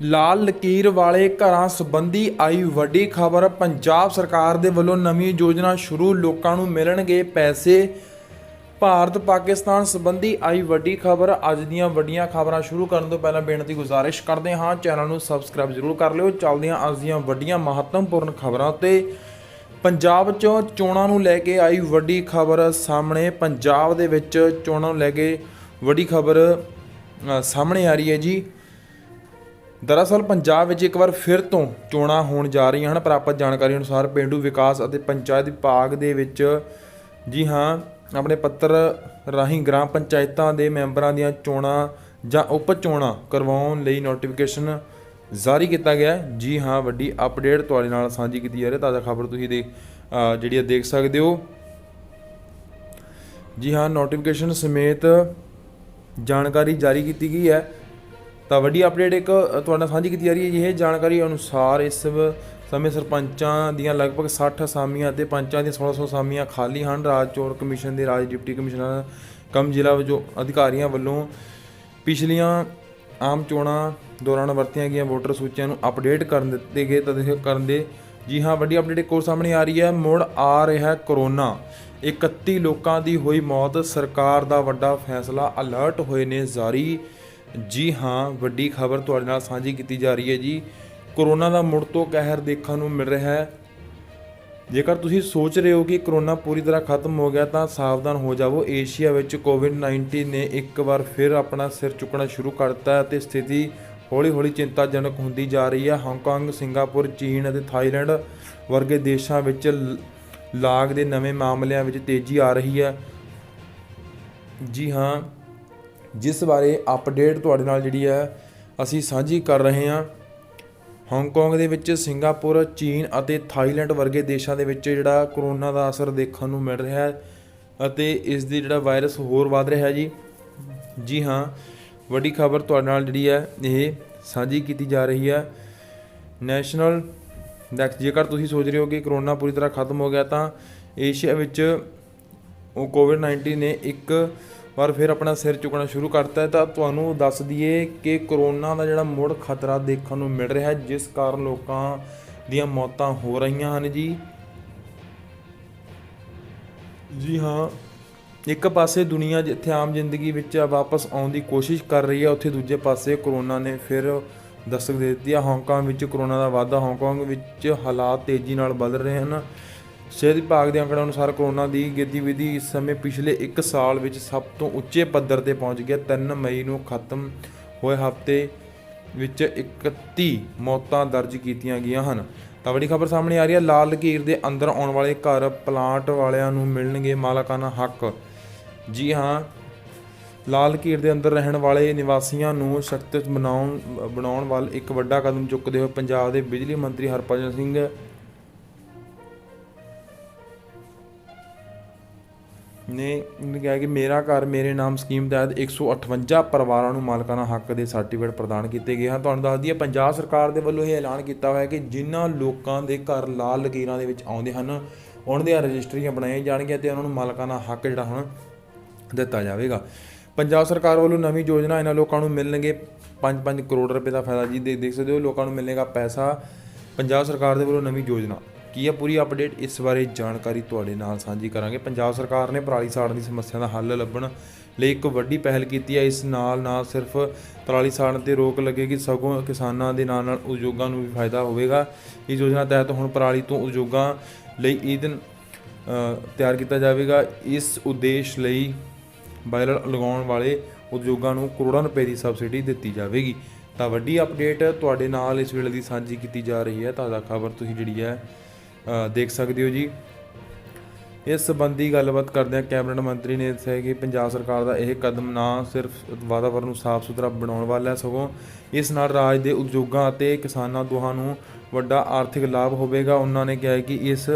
ਲਾਲ ਲਕੀਰ ਵਾਲੇ ਘਰਾਂ ਸੰਬੰਧੀ ਆਈ ਵੱਡੀ ਖਬਰ, ਪੰਜਾਬ ਸਰਕਾਰ ਦੇ ਵੱਲੋਂ ਨਵੀਂ ਯੋਜਨਾ ਸ਼ੁਰੂ, ਲੋਕਾਂ ਨੂੰ ਮਿਲਣਗੇ ਪੈਸੇ। ਭਾਰਤ ਪਾਕਿਸਤਾਨ ਸੰਬੰਧੀ ਆਈ ਵੱਡੀ ਖਬਰ, ਅੱਜ ਦੀਆਂ ਵੱਡੀਆਂ ਖਬਰਾਂ ਸ਼ੁਰੂ ਕਰਨ ਤੋਂ ਪਹਿਲਾਂ ਬੇਨਤੀ ਗੁਜ਼ਾਰਿਸ਼ ਕਰਦੇ ਹਾਂ, ਚੈਨਲ ਨੂੰ ਸਬਸਕ੍ਰਾਈਬ ਜ਼ਰੂਰ ਕਰ ਲਿਓ। ਚੱਲਦੇ ਹਾਂ ਅੱਜ ਦੀਆਂ ਵੱਡੀਆਂ ਮਹੱਤਵਪੂਰਨ ਖਬਰਾਂ ਤੇ ਪੰਜਾਬ 'ਚੋਂ ਚੋਣਾਂ ਨੂੰ ਲੈ ਕੇ ਆਈ ਵੱਡੀ ਖਬਰ ਸਾਹਮਣੇ। ਪੰਜਾਬ ਦੇ ਵਿੱਚ ਚੋਣਾਂ ਨੂੰ ਲੈ ਕੇ ਵੱਡੀ ਖਬਰ ਸਾਹਮਣੇ ਆ ਰਹੀ ਹੈ ਜੀ। ਦਰਅਸਲ ਪੰਜਾਬ ਵਿੱਚ ਇੱਕ ਵਾਰ ਫਿਰ ਤੋਂ ਚੋਣਾਂ ਹੋਣ ਜਾ ਰਹੀਆਂ ਹਨ। ਪ੍ਰਾਪਤ ਜਾਣਕਾਰੀ ਅਨੁਸਾਰ ਪਿੰਡੂ ਵਿਕਾਸ ਅਤੇ ਪੰਚਾਇਤ ਵਿਭਾਗ ਦੇ ਵਿੱਚ ਜੀ ਹਾਂ, ਆਪਣੇ ਪੱਤਰ ਰਾਹੀਂ ਗ੍ਰਾਮ ਪੰਚਾਇਤਾਂ ਦੇ ਮੈਂਬਰਾਂ ਦੀਆਂ ਚੋਣਾਂ ਜਾਂ ਉਪ ਚੋਣਾਂ ਕਰਵਾਉਣ ਲਈ ਨੋਟੀਫਿਕੇਸ਼ਨ ਜਾਰੀ ਕੀਤਾ ਗਿਆ ਜੀ ਹਾਂ, ਵੱਡੀ ਅਪਡੇਟ ਤੁਹਾਡੇ ਨਾਲ ਸਾਂਝੀ ਕੀਤੀ ਜਾ ਰਹੀ ਹੈ। ਤਾਜ਼ਾ ਖਬਰ ਤੁਸੀਂ ਦੇ ਜਿਹੜੀ ਹੈ ਦੇਖ ਸਕਦੇ ਹੋ। ਜੀ ਹਾਂ ਨੋਟੀਫਿਕੇਸ਼ਨ ਸਮੇਤ ਜਾਣਕਾਰੀ ਜਾਰੀ ਕੀਤੀ ਗਈ ਹੈ। ਤਾਂ ਵੱਡੀ ਅਪਡੇਟ ਇੱਕ ਅ, ਤੁਹਾਡੇ ਨਾਲ ਸਾਂਝੀ ਕੀਤੀ ਜਾ ਰਹੀ ਹੈ ਇਹ ਜਾਣਕਾਰੀ ਅਨੁਸਾਰ ਇਸ ਸਮੇਂ ਸਰਪੰਚਾਂ ਦੀਆਂ ਲਗਭਗ 60 ਅਸਾਮੀਆਂ ਅਤੇ ਪੰਚਾਂ ਦੀਆਂ 1600 ਅਸਾਮੀਆਂ ਖਾਲੀ ਹਨ। ਰਾਜ ਚੋਣ ਕਮਿਸ਼ਨ ਦੇ ਰਾਜ ਡਿਪਟੀ ਕਮਿਸ਼ਨਰ ਕਮ ਜ਼ਿਲ੍ਹਾ ਵਜੋਂ ਅਧਿਕਾਰੀਆਂ ਵੱਲੋਂ ਪਿਛਲੀਆਂ ਆਮ ਚੋਣਾਂ ਦੌਰਾਨ ਵਰਤੀਆਂ ਗਈਆਂ ਵੋਟਰ ਸੂਚੀਆਂ ਨੂੰ ਅਪਡੇਟ ਕਰਨ ਦਿੱਤੇ ਗਏ ਤਾਂ ਕਰਨ ਦੇ ਜੀ ਹਾਂ ਵੱਡੀ ਅਪਡੇਟ ਇੱਕ ਹੋਰ ਸਾਹਮਣੇ ਆ ਰਹੀ ਹੈ। ਮੁੜ ਆ ਰਿਹਾ ਹੈ ਕਰੋਨਾ। 31 ਲੋਕਾਂ ਦੀ ਹੋਈ ਮੌਤ। ਸਰਕਾਰ ਦਾ ਵੱਡਾ ਫੈਸਲਾ ਅਲਰਟ ਹੋਏ ਨੇ ਜਾਰੀ। ਜੀ ਹਾਂ, ਵੱਡੀ ਖਬਰ ਤੁਹਾਡੇ ਨਾਲ ਸਾਂਝੀ ਕੀਤੀ ਜਾ ਰਹੀ ਹੈ ਜੀ। ਕਰੋਨਾ ਦਾ ਮੁੜ ਤੋਂ ਕਹਿਰ ਦੇਖਣ ਨੂੰ ਮਿਲ ਰਿਹਾ ਹੈ। ਜੇਕਰ ਤੁਸੀਂ ਸੋਚ ਰਹੇ ਹੋ ਕਿ ਕਰੋਨਾ ਪੂਰੀ ਤਰ੍ਹਾਂ ਖਤਮ ਹੋ ਗਿਆ ਤਾਂ ਸਾਵਧਾਨ ਹੋ ਜਾਵੋ। ਏਸ਼ੀਆ ਵਿੱਚ ਕੋਵਿਡ-19 ਨੇ ਇੱਕ ਵਾਰ ਫਿਰ ਆਪਣਾ ਸਿਰ ਚੁੱਕਣਾ ਸ਼ੁਰੂ ਕਰ ਦਿੱਤਾ ਅਤੇ ਸਥਿਤੀ ਹੌਲੀ-ਹੌਲੀ ਚਿੰਤਾਜਨਕ ਹੁੰਦੀ ਜਾ ਰਹੀ ਹੈ। ਹਾਂਗਕਾਂਗ, ਸਿੰਗਾਪੁਰ, ਚੀਨ ਅਤੇ ਥਾਈਲੈਂਡ ਵਰਗੇ ਦੇਸ਼ਾਂ ਵਿੱਚ ਲ- ਲਾਗ ਦੇ ਨਵੇਂ ਮਾਮਲਿਆਂ ਵਿੱਚ ਤੇਜ਼ੀ ਆ ਰਹੀ ਹੈ। ਜੀ ਹਾਂ ਜਿਸ ਬਾਰੇ ਅਪਡੇਟ ਤੁਹਾਡੇ ਨਾਲ ਜਿਹੜੀ ਹੈ ਅਸੀਂ ਸਾਂਝੀ ਕਰ ਰਹੇ ਹਾਂ। ਹਾਂਗਕਾਂਗ ਦੇ ਵਿੱਚ ਸਿੰਗਾਪੁਰ, ਚੀਨ ਅਤੇ ਥਾਈਲੈਂਡ ਵਰਗੇ ਦੇਸ਼ਾਂ ਦੇ ਵਿੱਚ ਜਿਹੜਾ ਕਰੋਨਾ ਦਾ ਅਸਰ ਦੇਖਣ ਨੂੰ ਮਿਲ ਰਿਹਾ ਹੈ ਅਤੇ ਇਸ ਦੀ ਜਿਹੜਾ ਵਾਇਰਸ ਹੋਰ ਵੱਧ ਰਿਹਾ ਜੀ। ਜੀ ਹਾਂ, ਵੱਡੀ ਖਬਰ ਤੁਹਾਡੇ ਨਾਲ ਜਿਹੜੀ ਹੈ ਇਹ ਸਾਂਝੀ ਕੀਤੀ ਜਾ ਰਹੀ ਹੈ। ਨੈਸ਼ਨਲ ਡੈਕਸ ਜੇਕਰ ਤੁਸੀਂ ਸੋਚ ਰਹੇ ਹੋ ਕਿ ਕਰੋਨਾ ਪੂਰੀ ਤਰ੍ਹਾਂ ਖਤਮ ਹੋ ਗਿਆ ਤਾਂ ਏਸ਼ੀਆ ਵਿੱਚ ਉਹ ਕੋਵਿਡ-19 ਨੇ ਇੱਕ ਪਰ ਫਿਰ ਆਪਣਾ ਸਿਰ ਚੁੱਕਣਾ ਸ਼ੁਰੂ ਕਰਤਾ ਹੈ ਤਾਂ ਤੁਹਾਨੂੰ ਦੱਸ ਦਈਏ ਕਿ ਕਰੋਨਾ ਦਾ ਜਿਹੜਾ ਮੁੜ ਖਤਰਾ ਦੇਖਣ ਨੂੰ ਮਿਲ ਰਿਹਾ ਹੈ, ਜਿਸ ਕਾਰਨ ਲੋਕਾਂ ਦੀਆਂ ਮੌਤਾਂ ਹੋ ਰਹੀਆਂ ਹਨ ਜੀ। ਜੀ ਹਾਂ, ਇੱਕ ਪਾਸੇ ਦੁਨੀਆ ਜਿੱਥੇ ਆਮ ਜ਼ਿੰਦਗੀ ਵਿੱਚ ਵਾਪਸ ਆਉਣ ਦੀ ਕੋਸ਼ਿਸ਼ ਕਰ ਰਹੀ ਹੈ, ਉੱਥੇ ਦੂਜੇ ਪਾਸੇ ਕਰੋਨਾ ਨੇ ਫਿਰ ਦਸਤਕ ਦੇ ਦਿੱਤੀ ਹੈ। ਹਾਂਗਕਾਂਗ ਵਿੱਚ ਕਰੋਨਾ ਦਾ ਵਾਧਾ, ਹਾਂਗਕਾਂਗ ਵਿੱਚ ਹਾਲਾਤ ਤੇਜ਼ੀ ਨਾਲ ਬਦਲ ਰਹੇ ਹਨ। ਸਿਹਤ ਵਿਭਾਗ ਦੇ ਅੰਕੜਿਆਂ ਅਨੁਸਾਰ ਕਰੋਨਾ ਦੀ ਗਤੀਵਿਧੀ ਇਸ ਸਮੇਂ ਪਿਛਲੇ 1 ਸਾਲ ਵਿੱਚ ਸਭ ਤੋਂ ਉੱਚੇ ਪੱਧਰ ਤੇ ਪਹੁੰਚ ਗਿਆ 3 ਮਈ ਨੂੰ ਖਤਮ ਹੋਏ ਹਫ਼ਤੇ ਵਿੱਚ 31 ਮੌਤਾਂ ਦਰਜ ਕੀਤੀਆਂ ਗਈਆਂ ਹਨ। ਤਾਂ ਵੱਡੀ ਖਬਰ ਸਾਹਮਣੇ ਆ ਰਹੀ ਹੈ। ਲਾਲ ਲਕੀਰ ਦੇ ਅੰਦਰ ਆਉਣ ਵਾਲੇ ਘਰ ਪਲਾਂਟ ਵਾਲਿਆਂ ਨੂੰ ਮਿਲਣਗੇ ਮਾਲਕਾਨਾ ਹੱਕ। ਜੀ ਹਾਂ, ਲਾਲ ਲਕੀਰ ਦੇ ਅੰਦਰ ਰਹਿਣ ਵਾਲੇ ਨਿਵਾਸੀਆਂ ਨੂੰ ਸਖਤ ਬਣਾਉਣ ਬਣਾਉਣ ਵੱਲ ਇੱਕ ਵੱਡਾ ਕਦਮ ਚੁੱਕਦੇ ਹੋਏ ਪੰਜਾਬ ਦੇ ਬਿਜਲੀ ਮੰਤਰੀ ਹਰਭਜਨ ਸਿੰਘ ਨੇ ਇਹਨੇ ਕਿਹਾ ਕਿ ਮੇਰਾ ਘਰ, ਮੇਰੇ ਨਾਮ, ਸਕੀਮ ਤਹਿਤ 158 ਪਰਿਵਾਰਾਂ ਨੂੰ ਮਾਲਕਾਨਾ ਹੱਕ ਦੇ ਸਰਟੀਫਿਕੇਟ ਪ੍ਰਦਾਨ ਕੀਤੇ ਗਏ ਹਨ। ਤੁਹਾਨੂੰ ਦੱਸ ਦਈਏ ਪੰਜਾਬ ਸਰਕਾਰ ਦੇ ਵੱਲੋਂ ਇਹ ਐਲਾਨ ਕੀਤਾ ਹੋਇਆ ਹੈ ਕਿ ਜਿਨ੍ਹਾਂ ਲੋਕਾਂ ਦੇ ਘਰ ਲਾਲ ਲਕੀਰਾਂ ਦੇ ਵਿੱਚ ਆਉਂਦੇ ਹਨ, ਉਹਨਾਂ ਦੀਆਂ ਰਜਿਸਟਰੀਆਂ ਬਣਾਈਆਂ ਜਾਣਗੀਆਂ ਤੇ ਉਹਨਾਂ ਨੂੰ ਮਾਲਕਾਨਾ ਹੱਕ ਜਿਹੜਾ ਹੁਣ ਦਿੱਤਾ ਜਾਵੇਗਾ। ਪੰਜਾਬ ਸਰਕਾਰ ਵੱਲੋਂ ਨਵੀਂ ਯੋਜਨਾ ਇਹਨਾਂ ਲੋਕਾਂ ਨੂੰ ਮਿਲਣਗੇ। 5-5 ਕਰੋੜ ਰੁਪਏ ਦਾ ਫਾਇਦਾ ਜੀ ਦੇ- ਦੇਖ ਸਕਦੇ ਹੋ, ਲੋਕਾਂ ਨੂੰ ਮਿਲੇਗਾ ਪੈਸਾ। ਪੰਜਾਬ ਸਰਕਾਰ ਦੇ ਵੱਲੋਂ ਨਵੀਂ ਯੋਜਨਾ ਕੀ ਹੈ ਪੂਰੀ ਅਪਡੇਟ ਇਸ ਬਾਰੇ ਜਾਣਕਾਰੀ ਤੁਹਾਡੇ ਨਾਲ ਸਾਂਝੀ ਕਰਾਂਗੇ। ਪੰਜਾਬ ਸਰਕਾਰ ਨੇ ਪਰਾਲੀ ਸਾੜਨ ਦੀ ਸਮੱਸਿਆ ਦਾ ਹੱਲ ਲੱਭਣ ਲਈ ਇੱਕ ਵੱਡੀ ਪਹਿਲ ਕੀਤੀ ਹੈ ਇਸ ਨਾਲ ਨਾ ਸਿਰਫ ਪਰਾਲੀ ਸਾੜਨ ਤੇ ਰੋਕ ਲੱਗੇਗੀ, ਸਗੋਂ ਕਿਸਾਨਾਂ ਦੇ ਨਾਲ ਨਾਲ ਉਦਯੋਗਾਂ ਨੂੰ ਵੀ ਫਾਇਦਾ ਹੋਵੇਗਾ। ਇਸ ਯੋਜਨਾ ਤਹਿਤ ਹੁਣ ਪਰਾਲੀ ਤੋਂ ਉਦਯੋਗਾਂ ਲਈ ਈਂਧਨ ਤਿਆਰ ਕੀਤਾ ਜਾਵੇਗਾ। ਇਸ ਉਦੇਸ਼ ਲਈ ਬਾਇਲਰ ਲਗਾਉਣ ਵਾਲੇ ਉਦਯੋਗਾਂ ਨੂੰ ਕਰੋੜਾਂ ਰੁਪਏ ਦੀ ਸਬਸਿਡੀ ਦਿੱਤੀ ਜਾਵੇਗੀ। ਤਾਂ ਵੱਡੀ ਅਪਡੇਟ ਤੁਹਾਡੇ ਨਾਲ ਇਸ ਵੇਲੇ ਦੀ ਸਾਂਝੀ ਕੀਤੀ ਜਾ ਰਹੀ ਹੈ। ਤਾਜ਼ਾ ਖਬਰ ਤੁਸੀਂ ਜਿਹੜੀ ਹੈ ਦੇਖ ਸਕਦੇ ਹੋ ਜੀ। ਇਸ ਸੰਬੰਧੀ ਗੱਲਬਾਤ ਕਰਦਿਆਂ ਕੈਬਨਿਟ ਮੰਤਰੀ ਨੇ ਦੱਸਿਆ ਕਿ ਪੰਜਾਬ ਸਰਕਾਰ ਦਾ ਇਹ ਕਦਮ ਨਾ ਸਿਰਫ ਵਾਤਾਵਰਣ ਨੂੰ ਸਾਫ਼ ਸੁਥਰਾ ਬਣਾਉਣ ਵਾਲਾ ਹੈ, ਸਗੋਂ ਇਸ ਨਾਲ ਰਾਜ ਦੇ ਉਦਯੋਗਾਂ ਅਤੇ ਕਿਸਾਨਾਂ ਦੋਹਾਂ ਨੂੰ ਵੱਡਾ ਆਰਥਿਕ ਲਾਭ ਹੋਵੇਗਾ। ਉਹਨਾਂ ਨੇ ਕਿਹਾ ਕਿ ਇਸ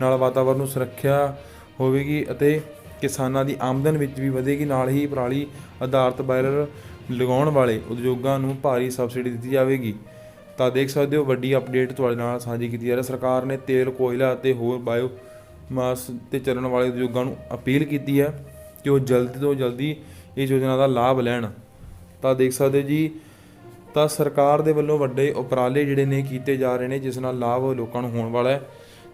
ਨਾਲ ਵਾਤਾਵਰਣ ਨੂੰ ਸੁਰੱਖਿਆ ਹੋਵੇਗੀ ਅਤੇ ਕਿਸਾਨਾਂ ਦੀ ਆਮਦਨ ਵਿੱਚ ਵੀ ਵਧੇਗੀ। ਨਾਲ ਹੀ ਪਰਾਲੀ ਆਧਾਰਿਤ ਬਾਇਲਰ ਲਗਾਉਣ ਵਾਲੇ ਉਦਯੋਗਾਂ ਨੂੰ ਭਾਰੀ ਸਬਸਿਡੀ ਦਿੱਤੀ ਜਾਵੇਗੀ। ਤਾਂ ਦੇਖ ਸਕਦੇ ਹੋ ਵੱਡੀ ਅਪਡੇਟ ਤੁਹਾਡੇ ਨਾਲ ਸਾਂਝੀ ਕੀਤੀ ਜਾ ਰਹੀ ਹੈ। ਸਰਕਾਰ ਨੇ ਤੇਲ, ਕੋਇਲਾ ਅਤੇ ਹੋਰ ਬਾਇਓ ਮਾਸ ਤੇ ਚੱਲਣ ਵਾਲੇ ਉਦਯੋਗਾਂ ਨੂੰ ਅਪੀਲ ਕੀਤੀ ਹੈ ਕਿ ਉਹ ਜਲਦੀ ਤੋਂ ਜਲਦੀ ਇਸ ਯੋਜਨਾ ਦਾ ਲਾਭ ਲੈਣ। ਤਾਂ ਦੇਖ ਸਕਦੇ ਹੋ ਜੀ, ਤਾਂ ਸਰਕਾਰ ਦੇ ਵੱਲੋਂ ਵੱਡੇ ਉਪਰਾਲੇ ਜਿਹੜੇ ਨੇ ਕੀਤੇ ਜਾ ਰਹੇ ਨੇ, ਜਿਸ ਨਾਲ ਲਾਭ ਲੋਕਾਂ ਨੂੰ ਹੋਣ ਵਾਲਾ ਹੈ।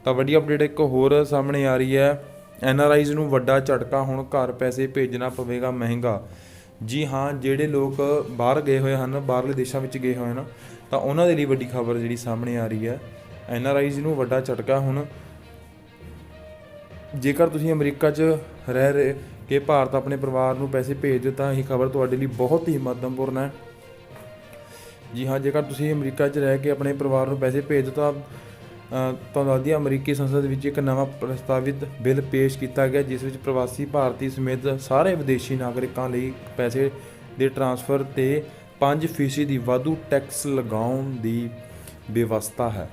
ਤਾਂ ਵੱਡੀ ਅਪਡੇਟ ਇੱਕ ਹੋਰ ਸਾਹਮਣੇ ਆ ਰਹੀ ਹੈ। ਐਨ ਆਰ ਆਈਜ਼ ਨੂੰ ਵੱਡਾ ਝਟਕਾ, ਹੁਣ ਘਰ ਪੈਸੇ ਭੇਜਣਾ ਪਵੇਗਾ ਮਹਿੰਗਾ। ਜੀ ਹਾਂ, ਜਿਹੜੇ ਲੋਕ ਬਾਹਰ ਗਏ ਹੋਏ ਹਨ, ਬਾਹਰਲੇ ਦੇਸ਼ਾਂ ਵਿੱਚ ਗਏ ਹੋਏ ਹਨ ਤਾਂ ਉਹਨਾਂ ਦੇ ਲਈ ਵੱਡੀ ਖਬਰ ਜਿਹੜੀ ਸਾਹਮਣੇ ਆ ਰਹੀ ਹੈ। ਐਨ ਆਰ ਆਈਜ਼ ਨੂੰ ਵੱਡਾ ਝਟਕਾ ਹੁਣ। ਜੇਕਰ ਤੁਸੀਂ ਅਮਰੀਕਾ 'ਚ ਰਹਿ ਰਹੇ ਕਿ ਭਾਰਤ ਆਪਣੇ ਪਰਿਵਾਰ ਨੂੰ ਪੈਸੇ ਭੇਜ ਦਿਓ, ਤਾਂ ਇਹ ਖਬਰ ਤੁਹਾਡੇ ਲਈ ਬਹੁਤ ਹੀ ਮਹੱਤਵਪੂਰਨ ਹੈ। ਜੀ ਹਾਂ, ਜੇਕਰ ਤੁਸੀਂ ਅਮਰੀਕਾ 'ਚ ਰਹਿ ਕੇ ਆਪਣੇ ਪਰਿਵਾਰ ਨੂੰ ਪੈਸੇ ਭੇਜ ਦਿਓ, ਤਾਂ ਤੁਹਾਨੂੰ ਦੱਸਦੀ ਅਮਰੀਕੀ ਸੰਸਦ ਵਿੱਚ ਇੱਕ ਨਵਾਂ ਪ੍ਰਸਤਾਵਿਤ ਬਿੱਲ ਪੇਸ਼ ਕੀਤਾ ਗਿਆ, ਜਿਸ ਵਿੱਚ ਪ੍ਰਵਾਸੀ ਭਾਰਤੀ ਸਮੇਤ ਸਾਰੇ ਵਿਦੇਸ਼ੀ ਨਾਗਰਿਕਾਂ ਲਈ ਪੈਸੇ ਦੇ ਟ੍ਰਾਂਸਫਰ ਤੇ 5% ਦੀ ਵਾਧੂ ਟੈਕਸ ਲਗਾਉਣ ਦੀ ਵਿਵਸਥਾ ਹੈ।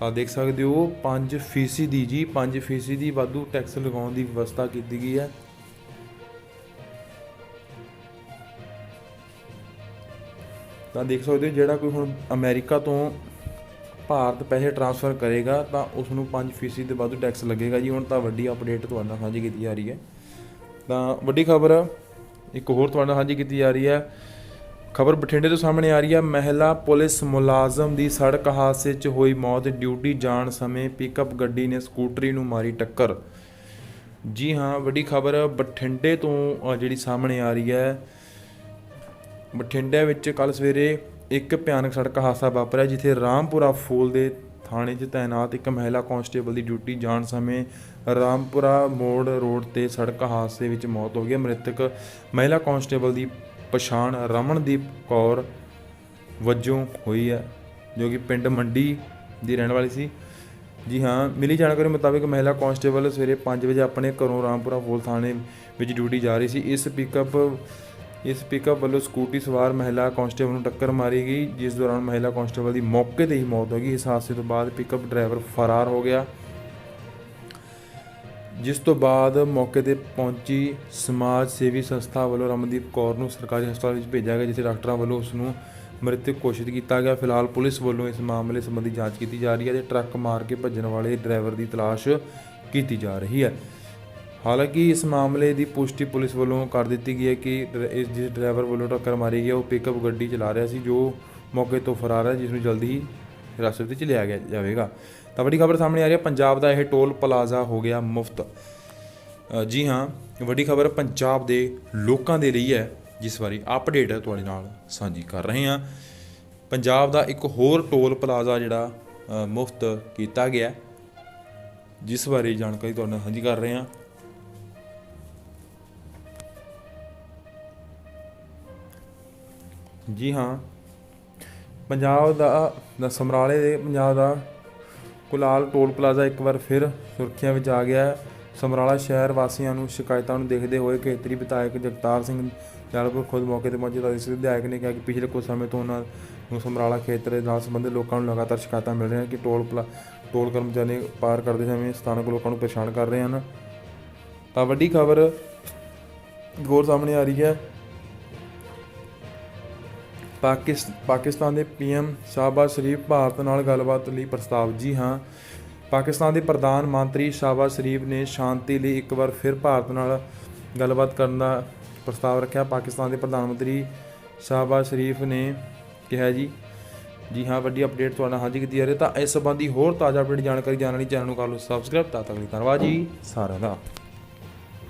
ਤਾਂ ਦੇਖ ਸਕਦੇ ਹੋ 5% ਦੀ ਜੀ 5% ਦੀ ਵਾਧੂ ਟੈਕਸ ਲਗਾਉਣ ਦੀ ਵਿਵਸਥਾ ਕੀਤੀ ਗਈ ਹੈ। ਤਾਂ ਦੇਖ ਸਕਦੇ ਹੋ, ਜਿਹੜਾ ਕੋਈ ਹੁਣ ਅਮਰੀਕਾ ਤੋਂ ਭਾਰਤ ਪੈਸੇ ਟ੍ਰਾਂਸਫਰ ਕਰੇਗਾ, ਤਾਂ ਉਸ ਨੂੰ 5% ਦੇ ਵਾਧੂ ਟੈਕਸ ਲੱਗੇਗਾ ਜੀ। ਹੁਣ ਤਾਂ ਵੱਡੀ ਅਪਡੇਟ ਤੁਹਾਡੇ ਨਾਲ ਸਾਂਝੀ ਕੀਤੀ ਜਾ ਰਹੀ ਹੈ। ਤਾਂ ਵੱਡੀ ਖਬਰ, ਇੱਕ ਹੋਰ ਤੁਹਾਡੇ ਨਾਲ ਸਾਂਝੀ ਕੀਤੀ ਜਾ ਰਹੀ ਹੈ। ਖਬਰ ਬਠਿੰਡੇ ਤੋਂ ਸਾਹਮਣੇ ਆ ਰਹੀ ਹੈ ਮਹਿਲਾ ਪੁਲਿਸ ਮੁਲਾਜ਼ਮ ਦੀ ਸੜਕ ਹਾਦਸੇ 'ਚ ਹੋਈ ਮੌਤ, ਡਿਊਟੀ ਜਾਣ ਸਮੇਂ ਪਿਕਅਪ ਗੱਡੀ ਨੇ ਸਕੂਟਰੀ ਨੂੰ ਮਾਰੀ ਟੱਕਰ। ਜੀ ਹਾਂ, ਵੱਡੀ ਖਬਰ ਬਠਿੰਡੇ ਤੋਂ ਜਿਹੜੀ ਸਾਹਮਣੇ ਆ ਰਹੀ ਹੈ। ਬਠਿੰਡੇ ਵਿੱਚ ਕੱਲ ਸਵੇਰੇ ਇੱਕ ਭਿਆਨਕ ਸੜਕ ਹਾਦਸਾ ਵਾਪਰਿਆ, ਜਿੱਥੇ ਰਾਮਪੁਰਾ ਫੂਲ ਦੇ ਥਾਣੇ 'ਚ ਤਾਇਨਾਤ ਇੱਕ ਮਹਿਲਾ ਕਾਂਸਟੇਬਲ ਦੀ ਡਿਊਟੀ ਜਾਣ ਸਮੇਂ ਰਾਮਪੁਰਾ ਮੋੜ ਰੋਡ ਤੇ ਸੜਕ ਹਾਦਸੇ ਵਿੱਚ ਮੌਤ ਹੋ ਗਈ। ਮ੍ਰਿਤਕ ਮਹਿਲਾ ਕਾਂਸਟੇਬਲ ਦੀ ਪਛਾਣ ਰਮਨਦੀਪ ਕੌਰ ਵਜੋਂ ਹੋਈ ਹੈ, ਜੋ ਕਿ ਪਿੰਡ ਮੰਡੀ ਦੀ ਰਹਿਣ ਵਾਲੀ ਸੀ। ਜੀ ਹਾਂ, ਮਿਲੀ ਜਾਣਕਾਰੀ ਮੁਤਾਬਕ ਮਹਿਲਾ ਕਾਂਸਟੇਬਲ ਸਵੇਰੇ 5 ਵਜੇ ਆਪਣੇ ਘਰੋਂ ਰਾਮਪੁਰਾ ਫੂਲ ਥਾਣੇ ਵਿੱਚ ਡਿਊਟੀ ਜਾ ਰਹੀ ਸੀ। ਇਸ ਪਿਕਅਪ ਇਸ ਪਿਕਅਪ ਵੱਲੋਂ ਸਕੂਟੀ ਸਵਾਰ ਮਹਿਲਾ ਕਾਂਸਟੇਬਲ ਨੂੰ ਟੱਕਰ ਮਾਰੀ ਗਈ, ਜਿਸ ਦੌਰਾਨ ਮਹਿਲਾ ਕਾਂਸਟੇਬਲ ਦੀ ਮੌਕੇ ਤੇ ਹੀ ਮੌਤ ਹੋ ਗਈ। ਇਸ ਹਾਦਸੇ ਤੋਂ ਬਾਅਦ ਪਿਕਅਪ ਡਰਾਈਵਰ ਫਰਾਰ ਹੋ ਗਿਆ। ਜਿਸ ਤੋਂ ਬਾਅਦ ਮੌਕੇ ਤੇ ਪਹੁੰਚੀ ਸਮਾਜ ਸੇਵੀ ਸੰਸਥਾ ਵੱਲੋਂ ਰਮਨਦੀਪ ਕੌਰ ਨੂੰ ਸਰਕਾਰੀ ਹਸਪਤਾਲ ਵਿੱਚ ਭੇਜਿਆ ਗਿਆ, ਜਿੱਥੇ ਡਾਕਟਰਾਂ ਵੱਲੋਂ ਉਸ ਨੂੰ ਮ੍ਰਿਤਕ ਘੋਸ਼ਿਤ ਕੀਤਾ ਗਿਆ। ਫਿਲਹਾਲ ਪੁਲਿਸ ਵੱਲੋਂ ਇਸ ਮਾਮਲੇ ਸੰਬੰਧੀ ਜਾਂਚ ਕੀਤੀ ਜਾ ਰਹੀ ਹੈ ਤੇ ਟਰੱਕ ਮਾਰ ਕੇ ਭੱਜਣ ਵਾਲੇ ਡਰਾਈਵਰ ਦੀ ਤਲਾਸ਼ ਕੀਤੀ ਜਾ ਰਹੀ ਹੈ। ਹਾਲਾਂਕਿ ਇਸ ਮਾਮਲੇ ਦੀ ਪੁਸ਼ਟੀ ਪੁਲਿਸ ਵੱਲੋਂ ਕਰ ਦਿੱਤੀ ਗਈ ਹੈ ਕਿ ਡਰ- ਇਸ ਜਿਸ ਡਰਾਈਵਰ ਵੱਲੋਂ ਟੱਕਰ ਮਾਰੀ ਗਈ ਉਹ ਪਿਕਅਪ ਗੱਡੀ ਚਲਾ ਰਿਹਾ ਸੀ, ਜੋ ਮੌਕੇ ਤੋਂ ਫਰਾਰ ਹੈ, ਜਿਸ ਨੂੰ ਜਲਦੀ ਹੀ ਹਿਰਾਸਤ ਵਿੱਚ ਲਿਆ ਗਿਆ ਜਾਵੇਗਾ। ਤਾਂ ਵੱਡੀ ਖਬਰ ਸਾਹਮਣੇ ਆ ਰਹੀ ਹੈ, ਪੰਜਾਬ ਦਾ ਇਹ ਟੋਲ ਪਲਾਜ਼ਾ ਹੋ ਗਿਆ ਮੁਫਤ। ਜੀ ਹਾਂ, ਵੱਡੀ ਖਬਰ ਪੰਜਾਬ ਦੇ ਲੋਕਾਂ ਦੇ ਲਈ ਹੈ, ਜਿਸ ਵਾਰੀ ਅਪਡੇਟ ਤੁਹਾਡੇ ਨਾਲ ਸਾਂਝੀ ਕਰ ਰਹੇ ਹਾਂ। ਪੰਜਾਬ ਦਾ ਇੱਕ ਹੋਰ ਟੋਲ ਪਲਾਜ਼ਾ ਜਿਹੜਾ ਮੁਫਤ ਕੀਤਾ ਗਿਆ, ਜਿਸ ਬਾਰੇ ਜਾਣਕਾਰੀ ਤੁਹਾਡੇ ਨਾਲ ਸਾਂਝੀ ਕਰ ਰਹੇ ਹਾਂ। ਜੀ ਹਾਂ ਪੰਜਾਬ ਦਾ ਸਮਰਾਲੇ ਦੇ ਪੰਜਾਬ ਦਾ ਕੁਲਾਲ ਟੋਲ ਪਲਾਜ਼ਾ ਇੱਕ ਵਾਰ ਫਿਰ ਸੁਰਖੀਆਂ ਵਿੱਚ ਆ ਗਿਆ। ਹੈ ਸਮਰਾਲਾ ਸ਼ਹਿਰ ਵਾਸੀਆਂ ਨੂੰ ਸ਼ਿਕਾਇਤਾਂ ਨੂੰ ਦੇਖਦੇ ਹੋਏ ਖੇਤਰੀ ਵਿਧਾਇਕ ਜਗਤਾਰ ਸਿੰਘ ਜਲਪੁਰ ਖੁਦ ਮੌਕੇ ਤੇ ਪਹੁੰਚੇ ਤਾਂ ਇਸ ਵਿਧਾਇਕ ਨੇ ਕਿਹਾ ਕਿ ਪਿਛਲੇ ਕੁਝ ਸਮੇਂ ਤੋਂ ਉਹਨਾਂ ਨੂੰ ਸਮਰਾਲਾ ਖੇਤਰ ਨਾਲ ਸੰਬੰਧਿਤ ਲੋਕਾਂ ਨੂੰ ਲਗਾਤਾਰ ਸ਼ਿਕਾਇਤਾਂ ਮਿਲ ਰਹੀਆਂ ਕਿ ਟੋਲ ਪਲਾ, ਟੋਲ ਕਰਮਚਾਰੀ ਪਾਰ ਕਰਦੇ ਸਮੇਂ ਸਥਾਨਕ ਲੋਕਾਂ ਨੂੰ ਪਰੇਸ਼ਾਨ ਕਰ ਰਹੇ ਹਨ। ਤਾਂ ਵੱਡੀ ਖਬਰ ਹੋਰ ਸਾਹਮਣੇ ਆ ਰਹੀ ਹੈ ਪਾਕਿਸ, ਪਾਕਿਸਤਾਨ ਦੇ ਪੀਐਮ ਸ਼ਾਹਬਾਜ਼ ਸ਼ਰੀਫ ਭਾਰਤ ਨਾਲ ਗੱਲਬਾਤ ਲਈ ਪ੍ਰਸਤਾਵ। ਜੀ ਹਾਂ, ਪਾਕਿਸਤਾਨ ਦੇ ਪ੍ਰਧਾਨ ਮੰਤਰੀ ਸ਼ਾਹਬਾਜ਼ ਸ਼ਰੀਫ ਨੇ ਸ਼ਾਂਤੀ ਲਈ ਇੱਕ ਵਾਰ ਫਿਰ ਭਾਰਤ ਨਾਲ ਗੱਲਬਾਤ ਕਰਨ ਦਾ ਪ੍ਰਸਤਾਵ ਰੱਖਿਆ। ਪਾਕਿਸਤਾਨ ਦੇ ਪ੍ਰਧਾਨ ਮੰਤਰੀ ਸ਼ਾਹਬਾਜ਼ ਸ਼ਰੀਫ ਨੇ ਕਿਹਾ ਜੀ ਜੀ ਹਾਂ, ਵੱਡੀ ਅਪਡੇਟ ਤੁਹਾਡਾ ਸਾਂਝੀ ਕੀਤੀ ਜਾ ਰਹੀ ਹੈ। ਤਾਂ ਇਸ ਸੰਬੰਧੀ ਹੋਰ ਤਾਜ਼ਾ ਅਪਡੇਟ ਜਾਣਕਾਰੀ ਜਾਣਨ ਲਈ ਚੈਨਲ ਨੂੰ ਕਰ ਲਓ ਸਬਸਕ੍ਰਾਈਬ ਤਾਂ ਤੱਕ ਲਈ ਧੰਨਵਾਦ ਜੀ। ਸਾਰਿਆਂ ਦਾ।